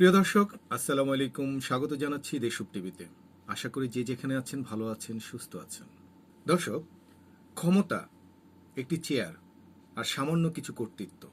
প্রিয় দর্শক, আসসালামু আলাইকুম। স্বাগত জানাচ্ছি দেশুপ টিভিতে। আশা করি যে যেখানে আছেন, ভালো আছেন, সুস্থ আছেন। দর্শক, ক্ষমতা একটি চেয়ার আর সামান্য কিছু কর্তৃত্ব।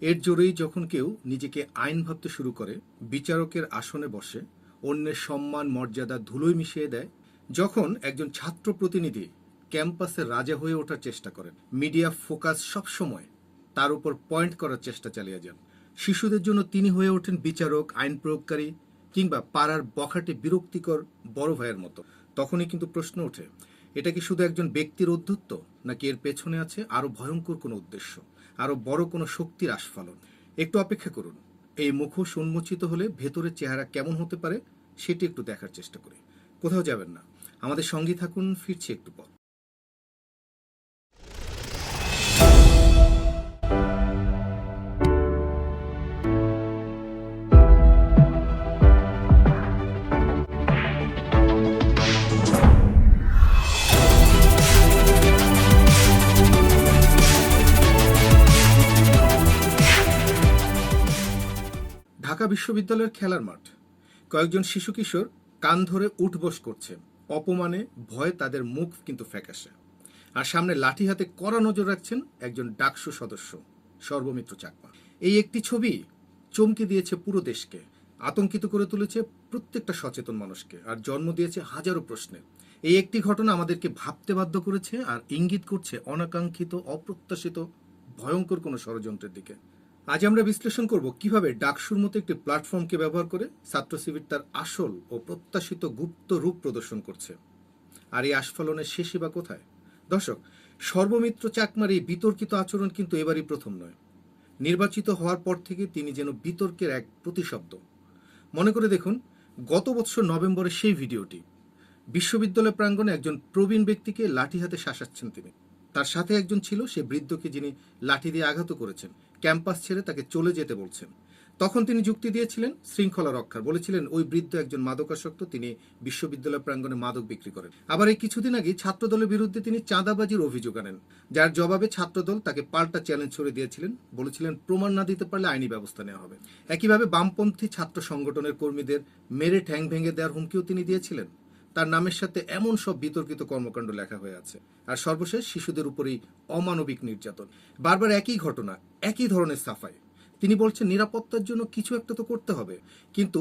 এর জোরেই যখন কেউ নিজেকে আইন ভাবতে শুরু করে, বিচারকের আসনে বসে, অন্যের সম্মান, মর্যাদা, ধুলোয় মিশিয়ে দেয়, যখন একজন ছাত্র প্রতিনিধি ক্যাম্পাসে রাজা হয়ে ওঠার চেষ্টা করেন, মিডিয়া ফোকাস সবসময় তার উপর পয়েন্ট করার চেষ্টা চালিয়ে যান। শিশুদের জন্য তিনি হয়ে ওঠেন বিচারক, আইন প্রয়োগকারী কিংবা পাড়ার বখাটে বিরক্তিকর বড় ভাইয়ের মতো। তখনই কিন্তু প্রশ্ন ওঠে, এটা কি শুধু একজন ব্যক্তির অধ্যত্ব নাকি এর পেছনে আছে আরও ভয়ঙ্কর কোনো উদ্দেশ্য, আরও বড় কোনো শক্তির আস্ফালন? একটু অপেক্ষা করুন। এই মুখোশ উন্মোচিত হলে ভেতরের চেহারা কেমন হতে পারে, সেটি একটু দেখার চেষ্টা করি। কোথাও যাবেন না। আমাদের সঙ্গে থাকুন, ফিরছি একটু পর। ঢাকা বিশ্ববিদ্যালয়ের খেলার মাঠ। কয়েকজন শিশু কিশোর কান ধরে উঠবস করছে। অপমানে, ভয়ে তাদের মুখ কিন্তু ফ্যাকাশে। আর সামনে লাঠি হাতে কড়া নজর রাখছেন একজন ডাকসু সদস্য, সর্বমিত্র চাকমা। এই একটি ছবি চমকে দিয়েছে পুরো দেশকে, আতঙ্কিত করে তুলেছে প্রত্যেকটা সচেতন মানুষকে, আর জন্ম দিয়েছে হাজারো প্রশ্নে। এই একটি ঘটনা আমাদেরকে ভাবতে বাধ্য করেছে আর ইঙ্গিত করছে অনাকাঙ্ক্ষিত, অপ্রত্যাশিত, ভয়ঙ্কর কোনো ষড়যন্ত্রের দিকে। আজ আমরা বিশ্লেষণ করব কীভাবে ডাকসুর মতো একটি প্ল্যাটফর্মকে ব্যবহার করে ছাত্র শিবির তার আসল ও প্রত্যাশিত গুপ্ত রূপ প্রদর্শন করছে। আর এই আস্ফালনের শেষই বা কোথায়? দর্শক, সর্বমিত্র চাকমার এই বিতর্কিত আচরণ কিন্তু এবারই প্রথম নয়। নির্বাচিত হওয়ার পর থেকে তিনি যেন বিতর্কের এক প্রতিশব্দ। মনে করে দেখুন, গত বছর নভেম্বরে সেই ভিডিওটি। বিশ্ববিদ্যালয় প্রাঙ্গণে একজন প্রবীণ ব্যক্তিকে লাঠি হাতে শাসাচ্ছেন তিনি। তার সাথে একজন ছিল সে বৃদ্ধকে যিনি লাঠি দিয়ে আঘাত করেছেন। ক্যাম্পাস ছেড়ে তাকে চলে যেতে বলছেন। তখন তিনি যুক্তি দিয়েছিলেন, শৃঙ্খলা রক্ষার। বলেছিলেন, ওই বৃদ্ধ একজন মাদকাসক্ত, তিনি বিশ্ববিদ্যালয় প্রাঙ্গণে মাদক বিক্রি করেন। আবার এই কিছুদিন আগে ছাত্রদলের বিরুদ্ধে তিনি চাঁদাবাজির অভিযোগ আনেন। যার জবাবে ছাত্রদল তাকে পাল্টা চ্যালেঞ্জ ছড়ে দিয়েছিলেন। বলেছিলেন, প্রমাণ না দিতে পারলে আইনি ব্যবস্থা নেওয়া হবে। একইভাবে বামপন্থী ছাত্র সংগঠনের কর্মীদের মেরে ঠ্যাং ভেঙে দেওয়ার হুমকিও তিনি দিয়েছিলেন। তার নামের সাথে এমন সব বিতর্কিত কর্মকাণ্ড লেখা হয়ে আছে। আর সর্বশেষ, শিশুদের উপরেই অমানবিক নির্যাতন। বারবার একই ঘটনা, একই ধরনের সাফাই। তিনি বলছেন, নিরাপত্তার জন্য কিছু একটা তো করতে হবে। কিন্তু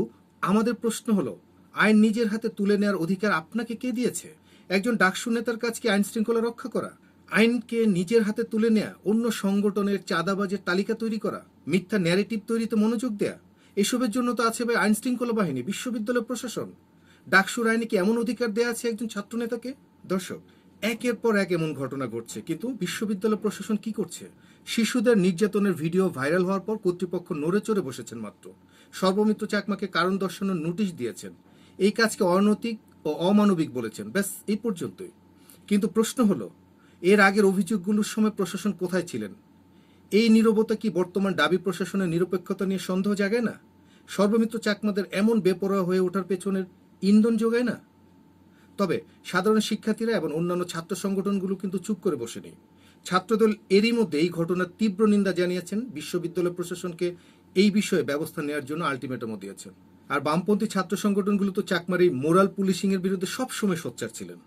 আমাদের প্রশ্ন হলো, আইন নিজের হাতে তুলে নেওয়ার অধিকার আপনাকে কে দিয়েছে? একজন ডাকসু নেতার কাজ কি আইন শৃঙ্খলা রক্ষা করা? আইনকে নিজের হাতে তুলে নেওয়া অন্য সংগঠনের চাঁদাবাজের তালিকা তৈরি করা, মিথ্যা ন্যারেটিভ তৈরিতে মনোযোগ দেয়া, এসবের জন্য তো আছে ভাই আইন শৃঙ্খলা বাহিনী, বিশ্ববিদ্যালয় প্রশাসন। ডাকসুর আইনে কি এমন অধিকার দেওয়া আছে একজন ছাত্রনেতাকে? দর্শক, একের পর এক এমন ঘটনা ঘটছে, কিন্তু বিশ্ববিদ্যালয় প্রশাসন কি করছে? শিশুদের নির্যাতনের ভিডিও ভাইরাল হওয়ার পর কর্তৃপক্ষ নড়ে চড়ে বসেছেন মাত্র। সর্বমিত্র চাকমাকে কারণ দর্শানোর নোটিশ দিয়েছেন। এই কাজকে অনৈতিক ও অমানবিক বলেছেন। ব্যাস, এই পর্যন্তই। কিন্তু প্রশ্ন হলো, এর আগের অভিযোগগুলোর সময় প্রশাসন কোথায় ছিলেন? এই নীরবতা কি বর্তমান দাবি প্রশাসনের নিরপেক্ষতা নিয়ে সন্দেহ জাগে না? সর্বমিত্র চাকমাদের এমন বেপরোয়া হয়ে ওঠার পেছনের ইন্ধন যোগায় না। তবে সাধারণ শিক্ষার্থীরা এবং অন্যান্য ছাত্র সংগঠনগুলো কিন্তু চুপ করে বসে নেই ছাত্রদল এরই মধ্যে এই ঘটনার তীব্র নিন্দা জানিয়েছেন বিশ্ববিদ্যালয় প্রশাসনকে। এই বিষয়ে ব্যবস্থা নেওয়ার জন্য আলটিমেটামও দিয়েছেন। আর বামপন্থী ছাত্র সংগঠনগুলো তো চাকমার মোরাল পুলিশিং এর বিরুদ্ধে সবসময় সোচ্চার ছিলেন।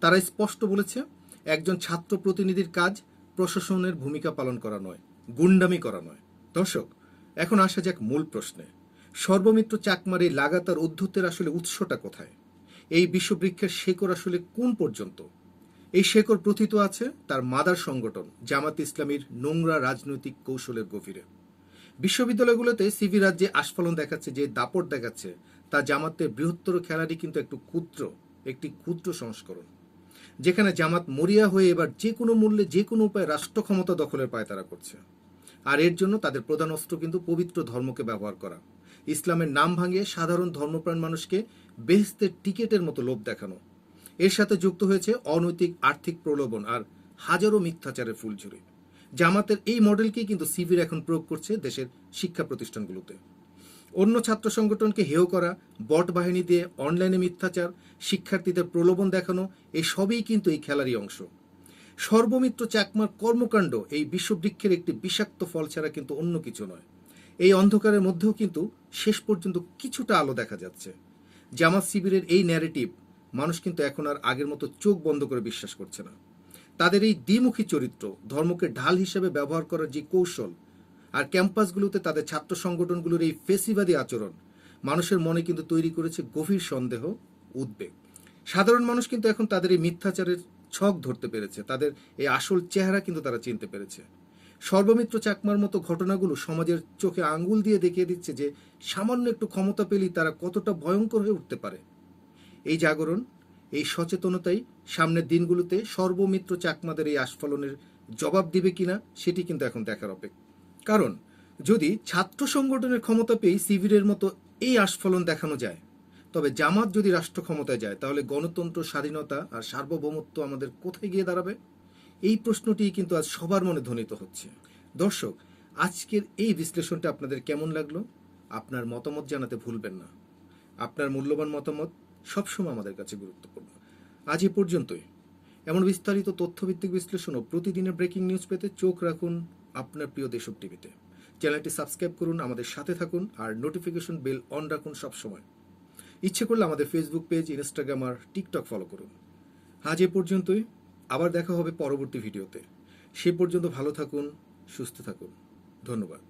তারা স্পষ্ট বলেছে, একজন ছাত্র প্রতিনিধির কাজ প্রশাসনের ভূমিকা পালন করা নয়, গুন্ডামি করা নয়। দর্শক, এখন আসা যাক মূল প্রশ্নে। সর্বমিত্র চাকমার এই লাগাতার উদ্ধত্তের আসলে উৎসটা কোথায়? এই বিশ্ববৃক্ষের শেকড় আসলে কোন পর্যন্ত? এই শেকড় প্রথিত আছে তার মাদার সংগঠন, জামাত ইসলামীর নোংরা রাজনৈতিক কৌশলের গভীরে। বিশ্ববিদ্যালয়গুলোতে সিভি রাজ্যে আস্ফলন দেখাচ্ছে যে দাপট দেখাচ্ছে, তা জামাতের বৃহত্তর খেলারই কিন্তু একটু ক্ষুদ্র, একটি ক্ষুদ্র সংস্করণ। যেখানে জামাত মরিয়া হয়ে এবার যে কোনো মূল্যে, যে কোনো উপায়ে রাষ্ট্র ক্ষমতা দখলের পায়তারা করছে। আর এর জন্য তাদের প্রধান অস্ত্র কিন্তু পবিত্র ধর্মকে ব্যবহার করা। ইসলামের নাম ভাঙিয়ে সাধারণ ধর্মপ্রাণ মানুষকে বেহেস্তের টিকেটের মতো লোভ দেখানো। এর সাথে যুক্ত হয়েছে অনৈতিক আর্থিক প্রলোভন আর হাজারো মিথ্যাচারের ফুলঝুরি। জামাতের এই মডেলকেই কিন্তু সিভির এখন প্রয়োগ করছে দেশের শিক্ষা প্রতিষ্ঠানগুলোতে। অন্য ছাত্র সংগঠনকে হেয় করা, বট বাহিনী দিয়ে অনলাইনে মিথ্যাচার, শিক্ষার্থীদের প্রলোভন দেখানো এই সবই কিন্তু এই খেলারই অংশ। সর্বমিত্র চাকমার কর্মকাণ্ড এই বিশ্ববৃক্ষের একটি বিষাক্ত ফল ছাড়া কিন্তু অন্য কিছু নয়। এই অন্ধকারের মধ্যেও কিন্তু শেষ পর্যন্ত কিছুটা আলো দেখা যাচ্ছে। জামাত শিবিরের এই ন্যারেটিভ মানুষ কিন্তু এখন আর আগের মতো চোখ বন্ধ করে বিশ্বাস করছে না। তাদের এই দ্বিমুখী চরিত্র, ধর্মকে ঢাল হিসেবে ব্যবহার করার যে কৌশল আর ক্যাম্পাসগুলোতে তাদের ছাত্র সংগঠনগুলোর এই ফেসিবাদী আচরণ, মানুষের মনে কিন্তু তৈরি করেছে গভীর সন্দেহ, উদ্বেগ। সাধারণ মানুষ কিন্তু এখন তাদের এই মিথ্যাচারের ছক ধরতে পেরেছে, তাদের এই আসল চেহারা কিন্তু তারা চিনতে পেরেছে। সর্বমিত্র চাকমার মতো ঘটনাগুলো সমাজের চোখে আঙ্গুল দিয়ে দেখিয়ে দিচ্ছে যে সামান্য একটু ক্ষমতা পেলেই তারা কতটা ভয়ঙ্কর হয়ে উঠতে পারে। এই জাগরণ, এই সচেতনতাই সামনের দিনগুলোতে সর্বমিত্র চাকমাদের এই আস্ফলনের জবাব দিবে কিনা সেটি কিন্তু এখন দেখার অপেক্ষা। কারণ, যদি ছাত্র সংগঠনের ক্ষমতা পেয়ে শিবিরের মতো এই আস্ফলন দেখানো যায়, তবে জামাত যদি রাষ্ট্র ক্ষমতায় যায়, তাহলে গণতন্ত্র, স্বাধীনতা আর সার্বভৌমত্ব আমাদের কোথায় গিয়ে দাঁড়াবে? এই প্রশ্নটি কিন্তু আজ সবার মনে ধ্বনিত হচ্ছে। দর্শক, আজকের এই বিশ্লেষণটা আপনাদের কেমন লাগল? আপনার মতামত জানাতে ভুলবেন না। আপনার মূল্যবান মতামত সবসময় আমাদের কাছে গুরুত্বপূর্ণ। আজ এ পর্যন্তই। এমন বিস্তারিত তথ্যভিত্তিক বিশ্লেষণ ও প্রতিদিনের ব্রেকিং নিউজ পেতে চোখ রাখুন আপনার প্রিয় দেশব টিভিতে। চ্যানেলটি সাবস্ক্রাইব করুন, আমাদের সাথে থাকুন আর নোটিফিকেশন বেল অন রাখুন সবসময়। ইচ্ছে করলে আমাদের ফেসবুক পেজ, ইনস্টাগ্রাম আর টিকটক ফলো করুন। আজ এ পর্যন্তই। আবার দেখা হবে পরবর্তী ভিডিওতে। সে পর্যন্ত ভালো থাকুন সুস্থ থাকুন। ধন্যবাদ।